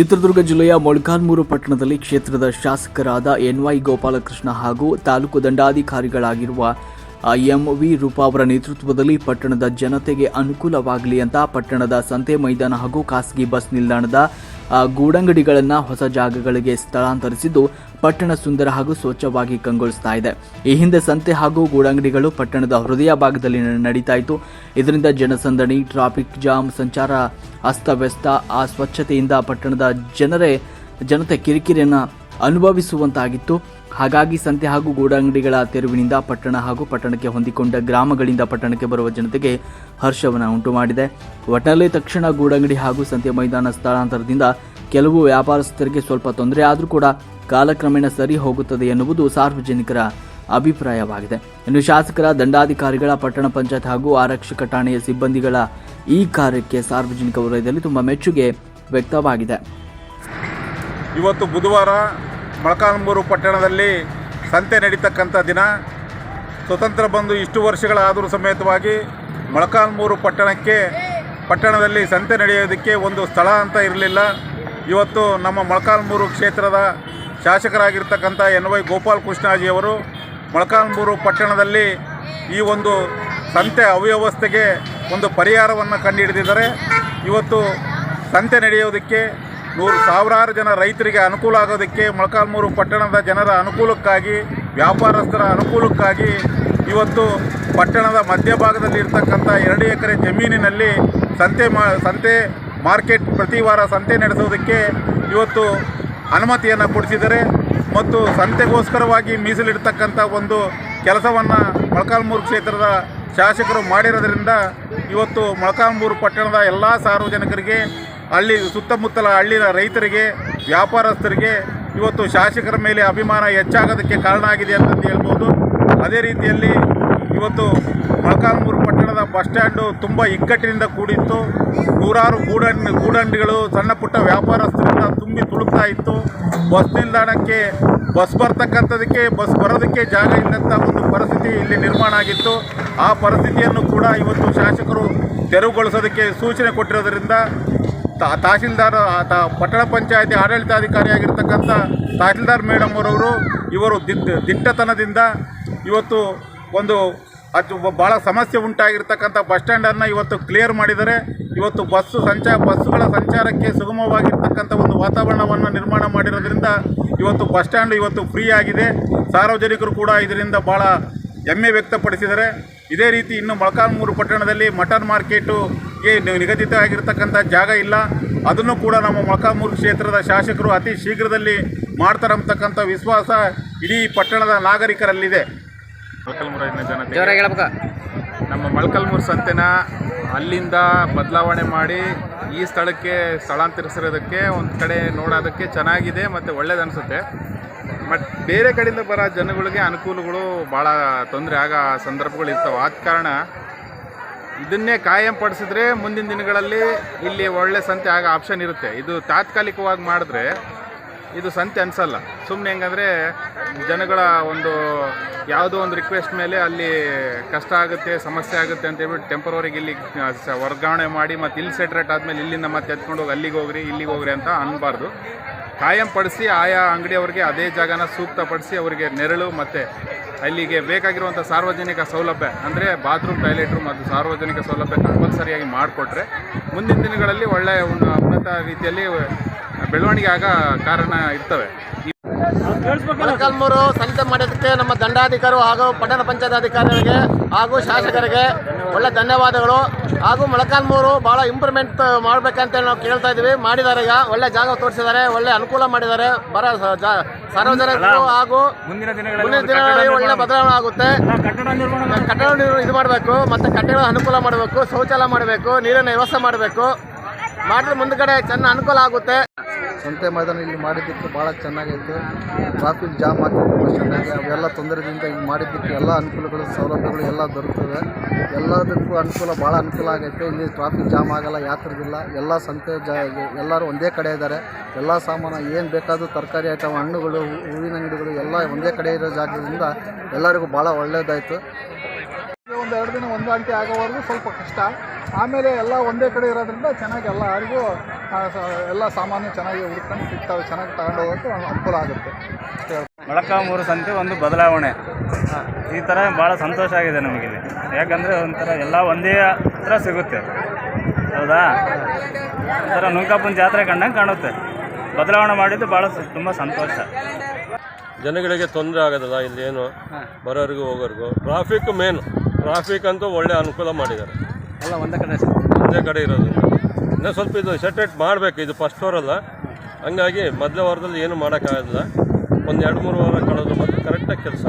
ಚಿತ್ರದುರ್ಗ ಜಿಲ್ಲೆಯ ಮೊಳ್ಕಾನ್ಮೂರು ಪಟ್ಟಣದಲ್ಲಿ ಕ್ಷೇತ್ರದ ಶಾಸಕರಾದ ಎನ್ವೈ ಗೋಪಾಲಕೃಷ್ಣ ಹಾಗೂ ತಾಲೂಕು ದಂಡಾಧಿಕಾರಿಗಳಾಗಿರುವ ಎಂ ವಿ ರೂಪಾ ಅವರ ನೇತೃತ್ವದಲ್ಲಿ ಪಟ್ಟಣದ ಜನತೆಗೆ ಅನುಕೂಲವಾಗಲಿ ಅಂತ ಪಟ್ಟಣದ ಸಂತೆ ಮೈದಾನ ಹಾಗೂ ಖಾಸಗಿ ಬಸ್ ನಿಲ್ದಾಣದ ಗೂಡಂಗಡಿಗಳನ್ನು ಹೊಸ ಜಾಗಗಳಿಗೆ ಸ್ಥಳಾಂತರಿಸಿದ್ದು ಪಟ್ಟಣ ಸುಂದರ ಹಾಗೂ ಸ್ವಚ್ಛವಾಗಿ ಕಂಗೊಳಿಸ್ತಾ ಇದೆ. ಈ ಹಿಂದೆ ಸಂತೆ ಹಾಗೂ ಗೂಡಂಗಡಿಗಳು ಪಟ್ಟಣದ ಹೃದಯ ಭಾಗದಲ್ಲಿ ನಡೀತಾ ಇತ್ತು. ಇದರಿಂದ ಜನಸಂದಣಿ, ಟ್ರಾಫಿಕ್ ಜಾಮ್, ಸಂಚಾರ ಅಸ್ತವ್ಯಸ್ತ, ಆ ಸ್ವಚ್ಛತೆಯಿಂದ ಪಟ್ಟಣದ ಜನರೇ, ಜನತೆ ಕಿರಿಕಿರಿಯನ್ನು ಅನುಭವಿಸುವಂತಾಗಿತ್ತು. ಹಾಗಾಗಿ ಸಂತೆ ಹಾಗೂ ಗೂಡಂಗಡಿಗಳ ತೆರವಿನಿಂದ ಪಟ್ಟಣ ಹಾಗೂ ಪಟ್ಟಣಕ್ಕೆ ಹೊಂದಿಕೊಂಡ ಗ್ರಾಮಗಳಿಂದ ಪಟ್ಟಣಕ್ಕೆ ಬರುವ ಜನತೆಗೆ ಹರ್ಷವನ್ನು ಉಂಟು ಮಾಡಿದೆ ಒಟ್ನಲ್ಲಿ ತಕ್ಷಣ ಗೂಡಂಗಡಿ ಹಾಗೂ ಸಂತೆ ಮೈದಾನ ಸ್ಥಳಾಂತರದಿಂದ ಕೆಲವು ವ್ಯಾಪಾರಸ್ಥರಿಗೆ ಸ್ವಲ್ಪ ತೊಂದರೆ ಆದರೂ ಕೂಡ ಕಾಲಕ್ರಮೇಣ ಸರಿ ಹೋಗುತ್ತದೆ ಎನ್ನುವುದು ಸಾರ್ವಜನಿಕರ ಅಭಿಪ್ರಾಯವಾಗಿದೆ. ಇನ್ನು ಶಾಸಕರ, ದಂಡಾಧಿಕಾರಿಗಳ, ಪಟ್ಟಣ ಪಂಚಾಯತ್ ಹಾಗೂ ಆರಕ್ಷಕ ಠಾಣೆಯ ಸಿಬ್ಬಂದಿಗಳ ಈ ಕಾರ್ಯಕ್ಕೆ ಸಾರ್ವಜನಿಕ ವಲಯದಲ್ಲಿ ತುಂಬ ಮೆಚ್ಚುಗೆ ವ್ಯಕ್ತವಾಗಿದೆ. ಇವತ್ತು ಬುಧವಾರ ಮೊಳಕಾಲ್ಮೂರು ಪಟ್ಟಣದಲ್ಲಿ ಸಂತೆ ನಡೀತಕ್ಕಂಥ ದಿನ. ಸ್ವತಂತ್ರ ಬಂದು ಇಷ್ಟು ವರ್ಷಗಳಾದರೂ ಸಮೇತವಾಗಿ ಮೊಳಕಾಲ್ಮೂರು ಪಟ್ಟಣಕ್ಕೆ, ಪಟ್ಟಣದಲ್ಲಿ ಸಂತೆ ನಡೆಯೋದಕ್ಕೆ ಒಂದು ಸ್ಥಳ ಅಂತ ಇರಲಿಲ್ಲ. ಇವತ್ತು ನಮ್ಮ ಮೊಳಕಾಲ್ಮೂರು ಕ್ಷೇತ್ರದ ಶಾಸಕರಾಗಿರ್ತಕ್ಕಂಥ ಎನ್ ವೈ ಗೋಪಾಲ್ ಕೃಷ್ಣಾಜಿಯವರು ಮೊಳಕಾಲ್ಮೂರು ಪಟ್ಟಣದಲ್ಲಿ ಈ ಒಂದು ಸಂತೆ ಅವ್ಯವಸ್ಥೆಗೆ ಒಂದು ಪರಿಹಾರವನ್ನು ಕಂಡುಹಿಡಿದಿದ್ದಾರೆ ಇವತ್ತು ಸಂತೆ ನಡೆಯೋದಕ್ಕೆ ನೂರು ಸಾವಿರಾರು ಜನ ರೈತರಿಗೆ ಅನುಕೂಲ ಆಗೋದಕ್ಕೆ ಮೊಳಕಾಲ್ಮೂರು ಪಟ್ಟಣದ ಜನರ ಅನುಕೂಲಕ್ಕಾಗಿ, ವ್ಯಾಪಾರಸ್ಥರ ಅನುಕೂಲಕ್ಕಾಗಿ ಇವತ್ತು ಪಟ್ಟಣದ ಮಧ್ಯಭಾಗದಲ್ಲಿ ಇರ್ತಕ್ಕಂಥ ಎರಡು ಎಕರೆ ಜಮೀನಿನಲ್ಲಿ ಸಂತೆ ಮಾ, ಸಂತೆ ಮಾರ್ಕೆಟ್ ಪ್ರತಿ ವಾರ ಸಂತೆ ನಡೆಸೋದಕ್ಕೆ ಇವತ್ತು ಅನುಮತಿಯನ್ನು ಕೊಡಿಸಿದರೆ ಮತ್ತು ಸಂತೆಗೋಸ್ಕರವಾಗಿ ಮೀಸಲಿಡ್ತಕ್ಕಂಥ ಒಂದು ಕೆಲಸವನ್ನು ಮೊಳಕಾಲ್ಮೂರು ಕ್ಷೇತ್ರದ ಶಾಸಕರು ಮಾಡಿರೋದ್ರಿಂದ ಇವತ್ತು ಮೊಳಕಾಲ್ಮೂರು ಪಟ್ಟಣದ ಎಲ್ಲ ಸಾರ್ವಜನಿಕರಿಗೆ ಹಳ್ಳಿ ಸುತ್ತಮುತ್ತಲ ಹಳ್ಳಿಯ ರೈತರಿಗೆ, ವ್ಯಾಪಾರಸ್ಥರಿಗೆ ಇವತ್ತು ಶಾಸಕರ ಮೇಲೆ ಅಭಿಮಾನ ಹೆಚ್ಚಾಗೋದಕ್ಕೆ ಕಾರಣ ಆಗಿದೆ ಅಂತಂದು ಹೇಳ್ಬೋದು. ಅದೇ ರೀತಿಯಲ್ಲಿ ಇವತ್ತು ಮೊಳಕಾಲ್ಮೂರು ಪಟ್ಟಣದ ಬಸ್ ಸ್ಟ್ಯಾಂಡು ತುಂಬ ಇಕ್ಕಟ್ಟಿನಿಂದ ಕೂಡಿತ್ತು. ನೂರಾರು ಗೂಡಂಡ್ ಗೂಡಂಡಿಗಳು, ಸಣ್ಣ ಪುಟ್ಟ ವ್ಯಾಪಾರಸ್ಥರಿಂದ ತುಂಬಿ ತುಳುಕ್ತಾ ಇತ್ತು. ಬಸ್ ನಿಲ್ದಾಣಕ್ಕೆ ಬಸ್ ಬರ್ತಕ್ಕಂಥದಕ್ಕೆ, ಬಸ್ ಬರೋದಕ್ಕೆ ಜಾಗ ಇಲ್ಲಂಥ ಒಂದು ಪರಿಸ್ಥಿತಿ ಇಲ್ಲಿ ನಿರ್ಮಾಣ ಆಗಿತ್ತು. ಆ ಪರಿಸ್ಥಿತಿಯನ್ನು ಕೂಡ ಇವತ್ತು ಶಾಸಕರು ತೆರವುಗೊಳಿಸೋದಕ್ಕೆ ಸೂಚನೆ ಕೊಟ್ಟಿರೋದ್ರಿಂದ ತಹಸೀಲ್ದಾರ್ ಆ, ತ- ಪಟ್ಟಣ ಪಂಚಾಯತಿ ಆಡಳಿತಾಧಿಕಾರಿಯಾಗಿರ್ತಕ್ಕಂಥ ತಹಸೀಲ್ದಾರ್ ಮೇಡಮ್ ಅವರವರು ಇವರು ದಿಟ್ಟ ದಿಟ್ಟತನದಿಂದ ಇವತ್ತು ಒಂದು ಅದು ಭಾಳ ಸಮಸ್ಯೆ ಉಂಟಾಗಿರ್ತಕ್ಕಂಥ ಬಸ್ ಸ್ಟ್ಯಾಂಡನ್ನು ಇವತ್ತು ಕ್ಲಿಯರ್ ಮಾಡಿದ್ದಾರೆ. ಇವತ್ತು ಬಸ್ಸು ಸಂಚಾರ ಬಸ್ಸುಗಳ ಸಂಚಾರಕ್ಕೆ ಸುಗಮವಾಗಿರ್ತಕ್ಕಂಥ ಒಂದು ವಾತಾವರಣವನ್ನು ನಿರ್ಮಾಣ ಮಾಡಿರೋದ್ರಿಂದ ಇವತ್ತು ಬಸ್ ಸ್ಟ್ಯಾಂಡ್ ಇವತ್ತು ಫ್ರೀ ಆಗಿದೆ. ಸಾರ್ವಜನಿಕರು ಕೂಡ ಇದರಿಂದ ಭಾಳ ಹೆಮ್ಮೆ ವ್ಯಕ್ತಪಡಿಸಿದರೆ ಇದೇ ರೀತಿ ಇನ್ನು ಮೊಳಕಾಲ್ಮೂರು ಪಟ್ಟಣದಲ್ಲಿ ಮಟನ್ ಮಾರ್ಕೆಟುಗೆ ನಿಗದಿತ ಆಗಿರ್ತಕ್ಕಂಥ ಜಾಗ ಇಲ್ಲ. ಅದನ್ನು ಕೂಡ ನಮ್ಮ ಮೊಳಕಾಮೂರು ಕ್ಷೇತ್ರದ ಶಾಸಕರು ಅತಿ ಶೀಘ್ರದಲ್ಲಿ ಮಾಡ್ತಾರಂತಕ್ಕಂಥ ವಿಶ್ವಾಸ ಇಡೀ ಪಟ್ಟಣದ ನಾಗರಿಕರಲ್ಲಿದೆ. ಮೊಳಕಾಲ್ಮೂರಿನ ಜನತೆ ನಮ್ಮ ಮೊಳಕಲ್ಮೂರು ಸಂತೆನ ಅಲ್ಲಿಂದ ಬದಲಾವಣೆ ಮಾಡಿ ಈ ಸ್ಥಳಕ್ಕೆ ಸ್ಥಳಾಂತರಿಸಿರೋದಕ್ಕೆ ಒಂದು ಕಡೆ ನೋಡೋದಕ್ಕೆ ಚೆನ್ನಾಗಿದೆ ಮತ್ತು ಒಳ್ಳೇದು ಅನಿಸುತ್ತೆ. ಬಟ್ ಬೇರೆ ಕಡೆಯಿಂದ ಬರೋ ಜನಗಳಿಗೆ ಅನುಕೂಲಗಳು ಭಾಳ ತೊಂದರೆ ಆಗೋ ಸಂದರ್ಭಗಳು ಇರ್ತವೆ. ಆದ ಕಾರಣ ಇದನ್ನೇ ಕಾಯಂ ಪಡಿಸಿದ್ರೆ ಮುಂದಿನ ದಿನಗಳಲ್ಲಿ ಇಲ್ಲಿ ಒಳ್ಳೆ ಸಂತೆ ಆಗ ಆಪ್ಷನ್ ಇರುತ್ತೆ. ಇದು ತಾತ್ಕಾಲಿಕವಾಗಿ ಮಾಡಿದ್ರೆ ಇದು ಸಂತೆ ಅನಿಸಲ್ಲ. ಸುಮ್ಮನೆ ಹೆಂಗಂದರೆ ಜನಗಳ ಒಂದು ಯಾವುದೋ ಒಂದು ರಿಕ್ವೆಸ್ಟ್ ಮೇಲೆ ಅಲ್ಲಿ ಕಷ್ಟ ಆಗುತ್ತೆ, ಸಮಸ್ಯೆ ಆಗುತ್ತೆ ಅಂತ ಹೇಳ್ಬಿಟ್ಟು ಟೆಂಪರವರಿಗೆ ಇಲ್ಲಿ ವರ್ಗಾವಣೆ ಮಾಡಿ ಮತ್ತು ಇಲ್ಲಿ ಸೆಟ್ರೇಟ್ ಆದಮೇಲೆ ಇಲ್ಲಿಂದ ಮತ್ತೆ ಎತ್ಕೊಂಡು ಹೋಗಿ ಅಲ್ಲಿಗೆ ಹೋಗ್ರಿ, ಇಲ್ಲಿಗೆ ಹೋಗ್ರಿ ಅಂತ ಅನ್ನಬಾರ್ದು ಕಾಯಂ ಪಡಿಸಿ ಆಯಾ ಅಂಗಡಿಯವರಿಗೆ ಅದೇ ಜಾಗನ ಸೂಕ್ತಪಡಿಸಿ ಅವರಿಗೆ ನೆರಳು ಮತ್ತು ಅಲ್ಲಿಗೆ ಬೇಕಾಗಿರುವಂಥ ಸಾರ್ವಜನಿಕ ಸೌಲಭ್ಯ, ಅಂದರೆ ಬಾತ್ರೂಮ್ ಟಾಯ್ಲೆಟ್ರು ಮತ್ತು ಸಾರ್ವಜನಿಕ ಸೌಲಭ್ಯ ಕಂಪಲ್ಸರಿಯಾಗಿ ಮಾಡಿಕೊಟ್ರೆ ಮುಂದಿನ ದಿನಗಳಲ್ಲಿ ಒಳ್ಳೆಯ ಉನ್ನ- ಉನ್ನತ ರೀತಿಯಲ್ಲಿ ಬೆಳವಣಿಗೆ ಆಗ ಕಾರಣ ಇರ್ತವೆ. ಮೊಳಕಾಲ್ಮೂರು ಸಂತೆ ಮಾಡೋದಕ್ಕೆ ನಮ್ಮ ದಂಡಾಧಿಕಾರಿ ಹಾಗೂ ಪಟ್ಟಣ ಪಂಚಾಯತ್ ಅಧಿಕಾರಿಗಳಿಗೆ ಹಾಗೂ ಶಾಸಕರಿಗೆ ಒಳ್ಳೆ ಧನ್ಯವಾದಗಳು. ಹಾಗೂ ಮೊಳಕಾಲ್ಮೂರು ಬಹಳ ಇಂಪ್ರೂವ್ಮೆಂಟ್ ಮಾಡಬೇಕಂತ ನಾವು ಕೇಳ್ತಾ ಇದ್ದೀವಿ. ಮಾಡಿದ್ದಾರೆ ಈಗ. ಒಳ್ಳೆ ಜಾಗ ತೋರಿಸಿದ್ದಾರೆ. ಒಳ್ಳೆ ಅನುಕೂಲ ಮಾಡಿದ್ದಾರೆ. ಬರ ಸಾರ್ವಜನಿಕರು ಹಾಗೂ ಮುಂದಿನ ಮುಂದಿನ ದಿನಗಳಲ್ಲಿ ಒಳ್ಳೆ ಬದಲಾವಣೆ ಆಗುತ್ತೆ. ಕಟ್ಟಡ ಇದು ಮಾಡಬೇಕು. ಮತ್ತೆ ಕಟ್ಟಡ ಅನುಕೂಲ ಮಾಡಬೇಕು. ಶೌಚಾಲಯ ಮಾಡಬೇಕು. ನೀರಿನ ವ್ಯವಸ್ಥೆ ಮಾಡಬೇಕು. ಮಾಡಿದ್ರೆ ಮುಂದ್ಗಡೆ ಚೆನ್ನ ಅನುಕೂಲ ಆಗುತ್ತೆ. ಸಂತೆ ಮೈದಾನ ಇಲ್ಲಿ ಮಾಡಿದ್ದಕ್ಕೆ ಭಾಳ ಚೆನ್ನಾಗೈತೆ. ಟ್ರಾಫಿಕ್ ಜಾಮ್ ಆಗ್ತಿತ್ತು ತುಂಬ ಚೆನ್ನಾಗಿ ಅವೆಲ್ಲ ತೊಂದರೆಯಿಂದ ಇಲ್ಲಿ ಮಾಡಿದ್ದಕ್ಕೆ ಎಲ್ಲ ಅನುಕೂಲಗಳು, ಸೌಲಭ್ಯಗಳು ಎಲ್ಲ ದೊರೆತವೆ ಎಲ್ಲದಕ್ಕೂ ಅನುಕೂಲ ಭಾಳ ಅನುಕೂಲ ಆಗೈತೆ. ಇಲ್ಲಿ ಟ್ರಾಫಿಕ್ ಜಾಮ್ ಆಗಲ್ಲ ಯಾತ್ರದಿಲ್ಲ ಎಲ್ಲ ಸಂತೆ ಜ, ಎಲ್ಲರೂ ಒಂದೇ ಕಡೆ ಇದ್ದಾರೆ. ಎಲ್ಲ ಸಾಮಾನು ಏನು ಬೇಕಾದರೂ ತರಕಾರಿ ಐಟಮ್, ಹಣ್ಣುಗಳು, ಹೂವಿನ ಅಂಗಡಿಗಳು ಎಲ್ಲ ಒಂದೇ ಕಡೆ ಇರೋ ಜಾಗದಿಂದ ಎಲ್ಲರಿಗೂ ಭಾಳ ಒಳ್ಳೆಯದಾಯಿತು ಒಂದು ಎರಡು ದಿನ ಹೊಂದಾಣಿಕೆ ಆಗೋವರೆಗೂ ಸ್ವಲ್ಪ ಕಷ್ಟ. ಆಮೇಲೆ ಎಲ್ಲ ಒಂದೇ ಕಡೆ ಇರೋದ್ರಿಂದ ಚೆನ್ನಾಗಿ ಎಲ್ಲರಿಗೂ ಯಾರಿಗೂ ಎಲ್ಲ ಸಾಮಾನು ಚೆನ್ನಾಗಿ ಹುಡ್ಕೊಂಡು ಸಿಗ್ತವೆ ಚೆನ್ನಾಗಿ ತಗೊಂಡು ಹೋಗೋಕ್ಕೆ ಅನುಕೂಲ ಆಗುತ್ತೆ. ಅಷ್ಟೇ ಮೂರು ಸಂತೆ ಒಂದು ಬದಲಾವಣೆ. ಈ ಥರ ಭಾಳ ಸಂತೋಷ ಆಗಿದೆ ನಮಗಿಲ್ಲಿ ಯಾಕಂದರೆ ಒಂಥರ ಎಲ್ಲ ಒಂದೇ ಹತ್ರ ಸಿಗುತ್ತೆ. ಹೌದಾ? ಒಂಥರ ನೂಕಾಪುನ ಜಾತ್ರೆ ಕಂಡಂಗೆ ಕಾಣುತ್ತೆ. ಬದಲಾವಣೆ ಮಾಡಿದ್ದು ಭಾಳ ತುಂಬ ಸಂತೋಷ. ಜನಗಳಿಗೆ ತೊಂದರೆ ಆಗೋದಲ್ಲ ಇಲ್ಲಿ ಏನು ಬರೋರಿಗೂ ಹೋಗೋರಿಗೂ. ಟ್ರಾಫಿಕ್ ಮೇನ್ ಟ್ರಾಫಿಕ್ ಅಂತೂ ಒಳ್ಳೆ ಅನುಕೂಲ ಮಾಡಿದ್ದಾರೆ. ಎಲ್ಲ ಒಂದೇ ಕಡೆ ಒಂದೇ ಕಡೆ ಇರೋದು. ಇನ್ನೂ ಸ್ವಲ್ಪ ಇದು ಸೆಟ್ರೇಟ್ ಮಾಡಬೇಕು ಇದು ಫಸ್ಟ್ ಫ್ಲೋರ್ ಅಲ್ಲ. ಹಂಗಾಗಿ ಮೊದಲೇ ವಾರದಲ್ಲಿ ಏನು ಮಾಡೋಕ್ಕಾಗಲ್ಲ. ಒಂದು ಎರಡು ಮೂರು ವಾರ ಕಳೆದು ಮತ್ತು ಕರೆಕ್ಟಾಗಿ ಕೆಲಸ